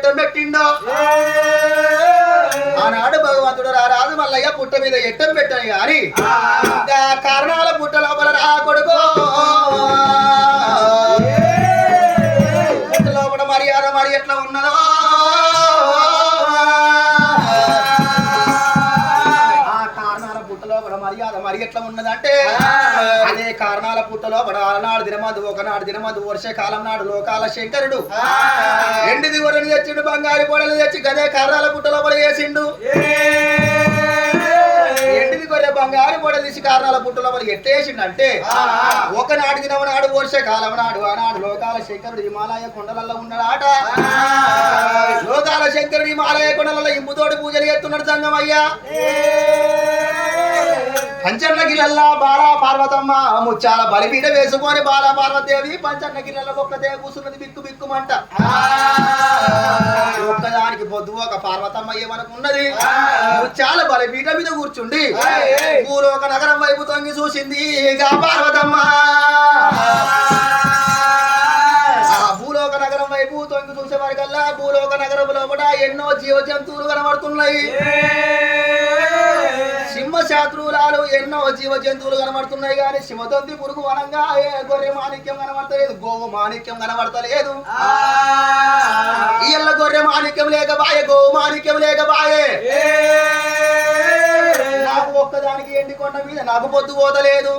ఎట్టం పెట్టిండో ఆనాడు భగవంతుడు రారాదు మల్లయ్య పుట్ట మీద ఎట్టం పెట్టాను గాని కారణాల పుట్ట లోపల రా కొడుకో. పుట్ట లోపల మర్యాద మరి ఎట్లా ఉన్నదో. ఆ కారణాల పుట్టలో కూడా మర్యాద మరి ఎట్లా ఉన్నదంటే అదే కారణాల పుట్టలో కూడా అలనాడు దినమందు ఒకనాడు దినమందు వర్షకాలం నాడు లోకాల శంకరుడు. ఎండిది గొర్రెని తెచ్చిండు బంగారు పొడలు తెచ్చి గదే కారణాల పుట్టలో కూడా వేసిండు ఎండిది గొర్రె బంగారు పొడలు తీసి కారణాల పుట్టలో కూడా ఎట్టేసిండు అంటే ఒకనాడు దినము నాడు వర్షకాలం నాడు ఆనాడు లోకాల శంకరుడు హిమాలయ కొండలలో ఉన్నాడాట. లోకాల శంకరుడు హిమాలయ కొండలలో ఇంపుతోటి పూజలు చేస్తున్నాడు సంగమయ్యా. పంచన్నగిరల్లా బాలా పార్వతమ్మ ముచ్చాల బలిపీట వేసుకొని బాలా పార్వతీదేవి పంచన్నగిరల్ల ఒక్కదే కూసున్నది బిక్కు బిక్కుమంట ఒక్కదానికి పొద్దు ఒక పార్వతమ్మ ఏమనకు ఉన్నది? ముచ్చాల బలిపీట మీద కూర్చుండి. భూలోక నగరం వైపు తొంగి చూసింది ఇక పార్వతమ్మ. ఆ భూలోక నగరం వైపు తొంగి చూసే వరకల్లా భూలోక నగరం లోపల ఎన్నో జీవ జంతువులు కనబడుతున్నాయి శాస్త్రురాలు ఎన్నో జీవ జంతువులు కనబడుతున్నాయి కానీ సింహతొంది పురుగు వనంగా ఏ గొర్రె మాణిక్యం కనబడతలేదు గోవు మాణిక్యం కనబడతలేదు. ఇళ్ళ గొర్రె మాణిక్యం లేక బాయే గోవు మాణిక్యం లేక బాయే నాకు ఒక్కదానికి ఎండి కొండ మీద నాకు పొద్దు పోతలేదు.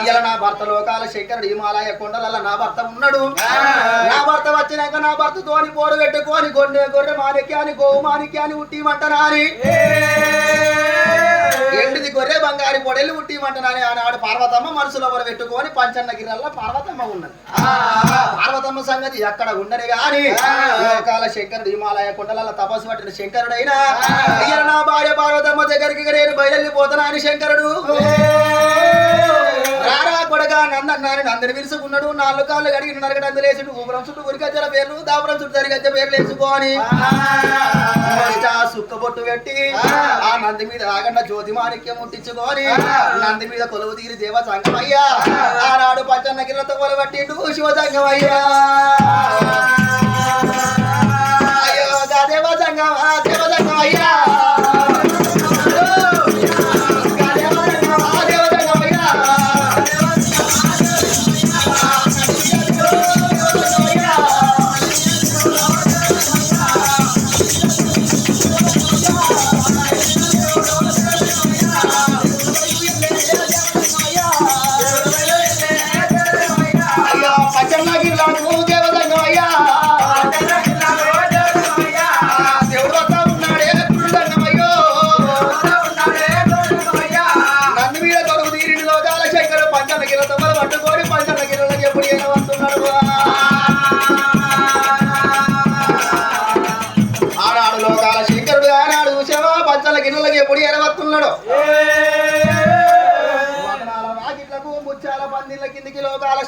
ఇయ్యాల నా భర్త లోకాల శంకరుడు హిమాలయ కొండలలో నా భర్త ఉన్నాడు. నా భర్త వచ్చినాక నా భర్త తోని పోడు పెట్టుకొని గొర్రె గొర్రె మాణిక్యాన్ని గోవు మాణిక్యాన్ని ఉట్టిమంటనాని ఎండిది గొర్రె బంగారి పొడెలు ఉట్టిమంటనాని ఆనాడు పార్వతమ్మ మనసులో పెట్టుకొని పంచన్న గిర్రల్లో పార్వతమ్మ ఉన్నది. పార్వతమ్మ సంగతి ఎక్కడ ఉండని గాని లోకాల శంకరుడు హిమాలయ కొండలలో తపస్సు పట్టిన శంకరుడైనా ఇయ్యాల నా భార్య పార్వతమ్మ దగ్గరికి నేను బయలుపోతున్నా అని శంకరుడు. రారా కొడగా నందన్నాని నందని విరుసుకున్నాడు నాలుగు కాళ్ళు కడిగి నరగడ అందులేసి ఊపురం చుట్టూ ఉరికజ్జల పేర్లు దాపురం చుట్టూ దరిగజ్జ పేర్లు వేసుకోని మొదట సుక్క బొట్టు పెట్టి ఆ నంది మీద ఆగండ జ్యోతి మాణిక్యం ముట్టించుకొని నంది మీద కొలువు తీరి దేవ సంగమయ్యా ఆనాడు పంచన్న గిల్లతో కొలబట్టిండు శివ సంగమయ్యా అయ్యో దేవ సంగమ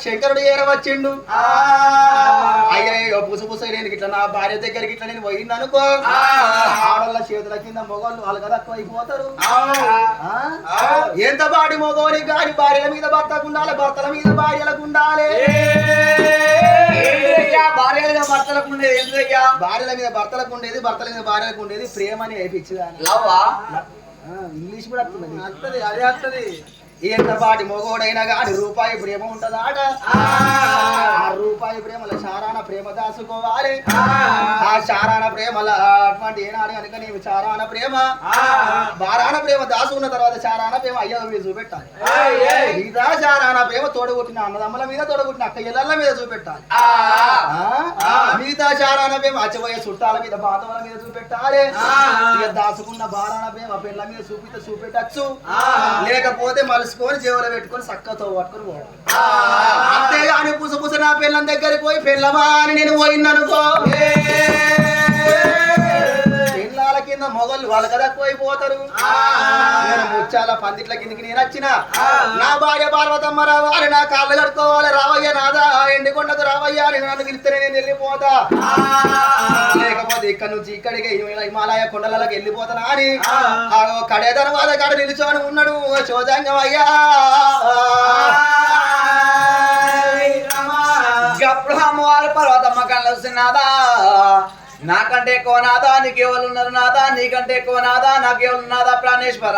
శంకరుడు ఏరవచ్చిండు అయ్యో పుసు పుస నేను ఇట్లా నా భార్య దగ్గరికి ఇట్లా నేను పోయింది అనుకో ఆడోళ్ళ చేతుల కింద మొగోళ్ళు వాళ్ళు కదా అయిపోతారు ఎంత బాడి మొగోని గాని భార్యల మీద భర్తకు ఉండాలి భర్తల మీద భార్యలకు ఉండాలి భర్తలకు ఉండేది ఎందుకయ్యా? భార్యల మీద భర్తలకు ఉండేది భర్తల మీద భార్యలకు ఉండేది ప్రేమ అని వేయించదాని లవ్వా? ఇంగ్లీష్ కూడా వస్తుంది వస్తుంది అదే వస్తుంది ఎంత పాటి మొగోడైనా గాని రూపాయి ప్రేమ ఉంటదాట. ప్రేమ దాచుకోవాలి ఆ చారాన ప్రేమల అటువంటి ఏనాడు కనుక నీవు చారాన ప్రేమ బారాన ప్రేమ దాచుకున్న తర్వాత చారాన ప్రేమ అయ్యో మీద చూపెట్టాలి. మిగతా చారాన ప్రేమ తోడగొట్టిన అన్నదమ్ముల మీద తోడగొట్టిన అక్క ఇళ్ళ మీద చూపెట్టాలి? మిగతా చారాన ప్రేమ అచ్చబోయే చుట్టాల మీద బాధవల మీద చూపెట్టాలి. ఇక దాచుకున్న బారాన ప్రేమ పిల్ల మీద చూపితే చూపెట్టచ్చు. లేకపోతే మలుసుకొని జేబులో పెట్టుకొని చక్కతో పట్టుకొని పోవాలి. అంతేగాని పుస పుస నా పిల్లం దగ్గరికి పోయి పిల్లమా అని నేను పోయిందనుకో పిల్లల కింద మొగలు వాళ్ళ కదా పోయిపోతారు నేను ముచ్చాల పందిట్ల కిందకి నేను వచ్చిన. నా భార్య పార్వతమ్మ రావాలి నా కాళ్ళు కడుక్కోవాలి. రావయ్య నాదా ఎండికొండకు రావయ్య అని నన్ను పిలిస్తేనే నేను వెళ్ళిపోతా. లేకపోతే ఇక్కడ నుంచి ఇక్కడికి హిమాలయ కొండలకి వెళ్ళిపోతానా అని. ఆ. కడే తర్వాత కడ నిలుచొని ఉన్నాడు. చోదంగం అయ్యా. గప్పుడు అమ్మవారి పర్వతమ్మ కళ్ళు వస్తున్నాదా నాకంటే ఎక్కువ నాదా నీకెవరు ఉన్నారు నాదా నీకంటే ఎక్కువ నాదా నాకెవరు నాదా ప్రాణేశ్వర?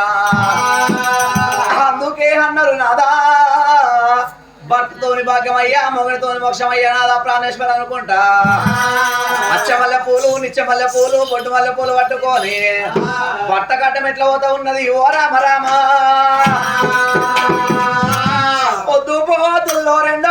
అందుకే అన్నారు నాదా భర్తతోని భాగ్యమయ్యా మొగనితోని మోక్షమయ్యా నాదా ప్రాణేశ్వర అనుకుంటా. అచ్చమల్లె పూలు నిచ్చమల్లె పూలు బొట్టు మల్లె పూలు పట్టుకొని భర్త కట్టం ఎట్లా పోతా ఉన్నది? ఓ రామ రామ. పొద్దు పోతుల్లో రెండో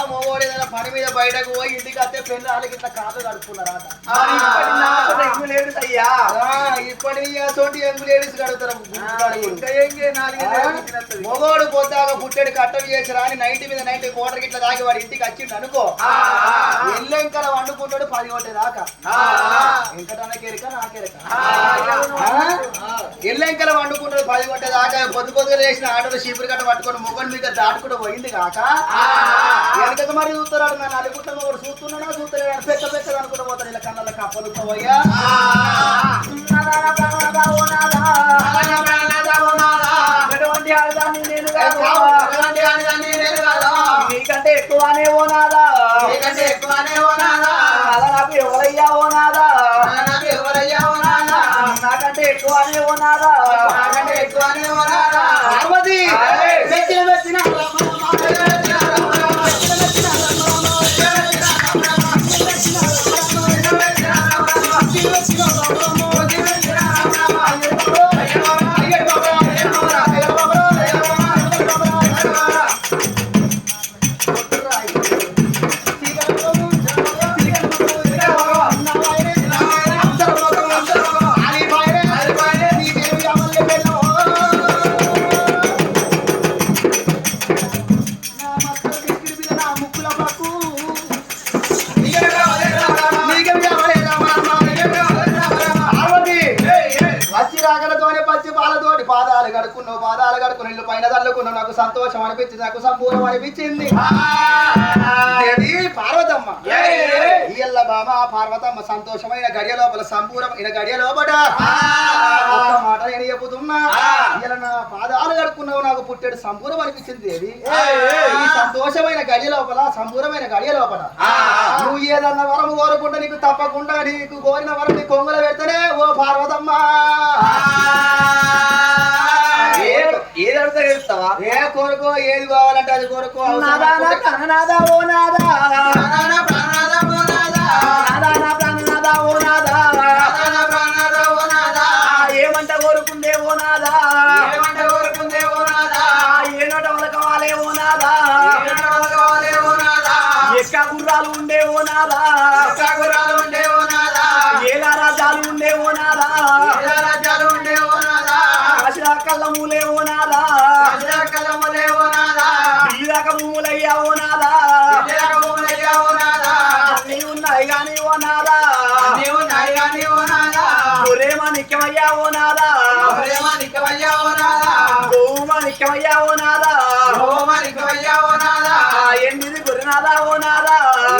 పని మీద బయటకు పోయి ఇంటికి వస్తే పెళ్ళాలకి ఇట్లా కాళ్ళు కడుక్కున్నారట అయ్యా. ఇప్పటి సోటి ఎంగు లేడీస్ కడుగుతారు మొగోడు పోతాక పుట్టెడు కట్టం చేసిరా అని నైన్టీ మీద నైన్టీ కోటర్ గిట్ల దాగి వాడి ఇంటికి వచ్చిండు అనుకో. ఎల్లెంకల వండుకుంటాడు పది కొట్టే దాకా. వెంకటన్నకెరక నాకెరక ఎల్లెంకల వండుకుంటాడు పది కొట్టే దాకా పొద్దు పొద్దుగా లేచిన ఆటోలో చీపురు కట్ట పట్టుకొని మొగన్ మీద దాటుకుంటూ పోయింది కాక వెనకకు మరి చూస్తున్నాడు నన్ను అనుకుంటున్నా ఒకడు చూస్తున్నాడా చూస్తున్నాడు పెద్ద పెద్దగా అనుకుంటూ పోతాడు ఇలా కళ్ళ కప్పలు పోయా కాదు. నీకంటే ఎక్కువనే ఓనాదా అలా నాకు ఎవరయ్యా ఓనాదా ఎక్కువనే ఓనాదా పార్వతి ఏయ్! మెచ్చిన మెచ్చిన సంతోషం అనిపించింది నాకు సంపూర్ణం అనిపించింది పార్వతమ్మ ఇయ్యల్ల బామ పార్వతమ్మ సంతోషమైన గడియ లోపల సంపూర్ణమైన గడియ లోపల ఒక్క మాట నేను చెబుతున్నా. ఇలా నా పాదాలు కడుక్కున్నావు నాకు పుట్టేడు సంపూర్ణం అనిపించింది దేవి ఈ సంతోషమైన గడియ లోపల సంపూర్ణమైన గడియ లోపల. నువ్వు ఏదన్నా వరం కోరుకుంటే నీకు తప్పకుండా నీకు కోరిన వరం నీ కొంగుల పెడితేనే ఓ పార్వతమ్మ. ఏ కోరుకో ఏది కావాలంటే అది కోరుకో అవసరం నాదా నాదా ఓ నాదా ఓ నాదా ఓ నాదా ఎక్క నిత్యమయ్యా ఓ నాదా ప్రేమ నిత్యమయ్యా ఓ నాదా గోమ నిత్యమయ్యా ఓ నాదా గోమ నిత్యమయ్యా ఓ నాదా ఎండిది గురునాదా ఓ నాదా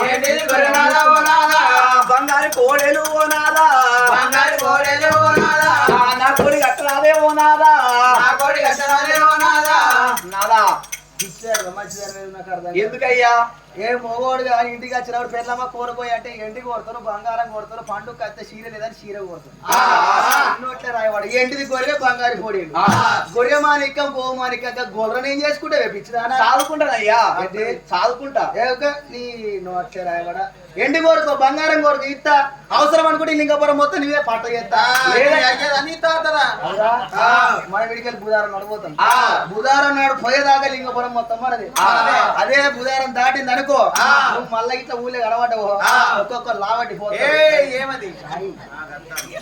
ఎండిది గురునాదా ఓ నాదా బంగారు కోడెలు ఓ నాదా బంగారు కోడెలు ఓ నాదా నా కోడి కట్టరాదే ఓ నాదా నా కోడి కట్టరాదే ఓ నాదా నాదా ఎందుకయ్యా ఏ మొగోడు కానీ ఇంటికి వచ్చినప్పుడు పెళ్ళమ్మ కోరపోయి అంటే ఎంటికి కొడతారు బంగారం కొడతారు పండుగ కత్తే చీర లేదని చీర కొడతారు. నోట్లే రాయవాడు. ఎంటిది గొర్రె బంగారు పొడి. గొర్రె మాణిక్యం గో మాణిక్యం గొర్రెని ఏం చేసుకుంటే పిచ్చిదానా చదువుకుంటానయ్యా ఏంటి? చదువుకుంటా ఏక నీ నోట్లే రాయవాడ. ఎండి కోరుకో బంగారం కోరుకో ఇస్తా అవసరం అనుకుంటే లింగపురం మొత్తం నువ్వే పట్ట చేస్తా? మన విడికెళ్ళి బుధారం నడిపోతాం. బుధారం నాడు పోయేదాకా లింగపురం మొత్తం మనది. అదే బుధారం దాటింది అనుకో. ఆ. నువ్వు మళ్ళీ ఇట్లా ఊళ్ళో కనబడ్డావు ఆ. ఒక్కొక్క లావటి ఏమది?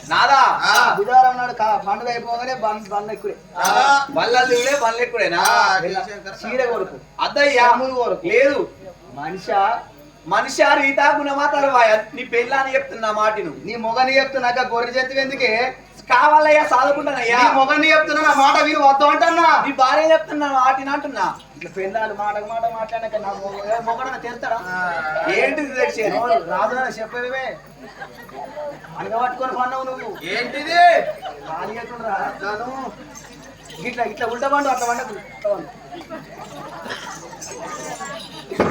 నాదా? బుధారం నాడు పండుగ అయిపోగానే బండ్ బండ్ ఎక్కువే. బల్లె బల్లెక్కుడేనా చీర కొడుకు. అద్దయ్యా. కొడుకు. లేదు. మనిషి? మనిషి రీతా గుణమా తర్వాయ నీ పెళ్ళి అని చెప్తున్నా మాటిను. నీ మొగని చెప్తున్నాక గొర్రె చెత్త ఎందుకే? కావాలయ్యా చదువుకుంటానయ్యా నీ మొగని చెప్తున్నా నా మాట వీరు వద్దు అంటున్నా. నీ భార్య చెప్తున్నా మాటిని అంటున్నా. ఇట్లా పెళ్ళాలు మాటకు మాట మాట్లాడాక నా మొగ- మొగడన తెలుస్తాడా ఏంటిది తెలిసేది రాజు చెప్పేవే. అనగ పట్టుకొని పన్నావు నువ్వు. ఏంటిది? రాను ఇట్లా ఇట్లా ఉల్టా పండు అట్లా పండకు.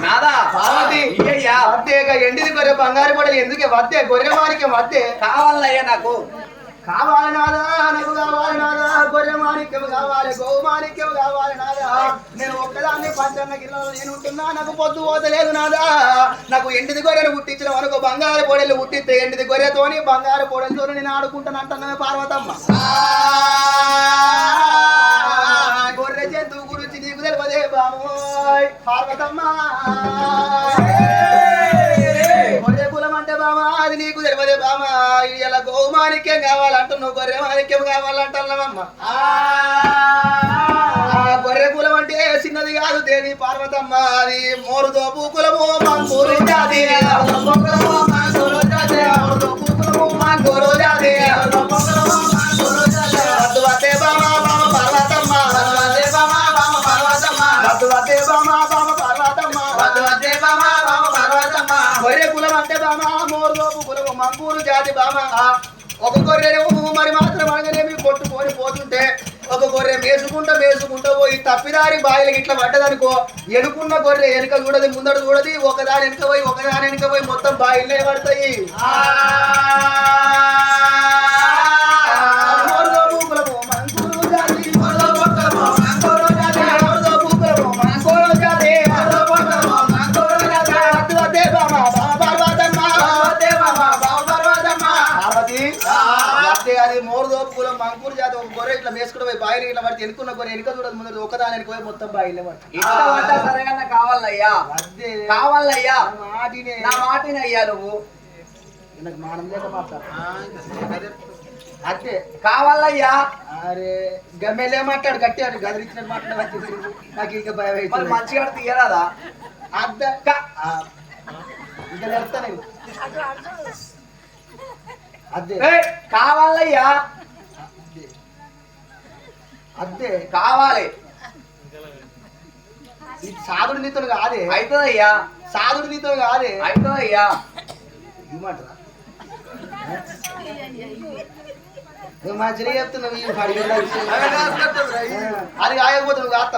నాదా పార్వతి. ఇయ్యయ్యా వద్దేక ఎండిది గొర్రె బంగారు పడలు ఎందుకే? వద్దే గొర్రె మాణిక్యం వద్దే కావాలయ్యా నాకు. కావాలి నాదా నాకు కావాలి నాదా గొర్రె మాణిక్యం కావాలి గోవు మాణిక్యం కావాలి నాదా. నేను ఒక్కదాన్ని పంచన్న గిన్నెలో నేను ఉంటున్నా నాకు పొద్దు పోతలేదు నాదా. నాకు ఎండిది గొర్రెను పుట్టించిన వరకు బంగారు పొడలు పుట్టిస్తే ఎండిది గొర్రెతోని బంగారు పొడలతో నేను ఆడుకుంటాను అంటున్నావే పార్వతమ్మ. గొర్రె జంతువు గురించి నీకు తెలియదే బాబోయ్. పార్వతమ్మ. అది నీకు తెలియదే బామా ఇలా గోమాణిక్యం కావాలంటున్నావు గొర్రె మాణిక్యం కావాలంటున్నావమ్మ గొర్రె కులం అంటే చిన్నది కాదు దేవి పార్వతమ్మ. అది మోరు దోపు కులము మంగూరు జాతి. మంగూరు జాతి. గొర్రె కులం అంటే బామా మోరు దోపు కులము మంగూరు జాతి బామా. ఒక గొర్రెనేమో మరి మాత్రం అనగానేమి కొట్టుకొని పోతుంటే ఒక గొర్రె మేసుకుంటా మేసుకుంటా పోయి తప్పిదారి బాయిలకి ఇట్లా పడ్డదనుకో ఎనుకున్న గొర్రె వెనుక చూడదు ముందడు చూడది ఒకదాని వెనుక పోయి ఒకదాని వెనుక పోయి మొత్తం బాయిలే పడతాయి. దోపుకులం మంకూరు జాతి ఒక గొర్రె ఇట్లా మేసుకుంటూ పోయి బాయిలు ఇట్లా పడితే ఎనుకున్న గొర్రె ఎనుక చూడదు ముందు ఒకదాని వెనుక పోయి మొత్తం బాయిలే పడతాయి ఇట్లా పడ్డా సరే కన్నా కావాలయ్యా. వద్దే కావాలయ్యా. నా మాటినే. నా మాటినయ్యా నువ్వు. నాకు మానం లేక మాట్లాడు అదే. కావాలయ్యా. అరే గమ్మెలే మాట్లాడు? గట్టి గదిరించినట్టు మాట్లాడు నాకు ఇంకా భయం అవుతుంది. మంచిగా తీయరాదా? అద్ద. ఇంకా చెప్తా నేను. ఏయ్, కావాలయ్యా. అద్దే కావాలి. సాధుడు నీతో కాదే. అవుతుందయ్యా సాధుడు నీతో కాదే. అవుతుందయ్యా ఇవ్వమంటారా మంచిగా చెప్తున్నావు అది కాయకపోతే నువ్వు కాస్తావు.